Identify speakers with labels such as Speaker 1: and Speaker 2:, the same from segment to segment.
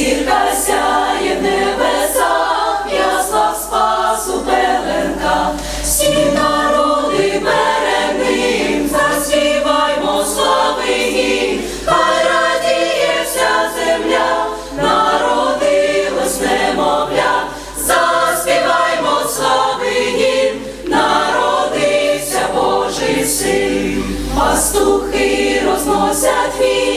Speaker 1: зірка сяє в небесах, ясла спасу пеленка, всі народи перед ним, заспіваймо слави гімн, хай радіє вся земля, народилось немовля, заспіваймо слави гімн, народився Божий син, пастухи розносять вір.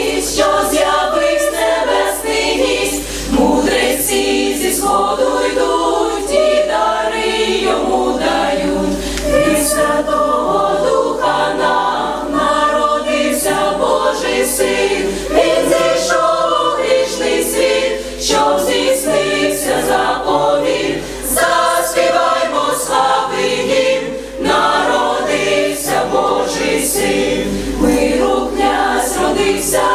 Speaker 1: So.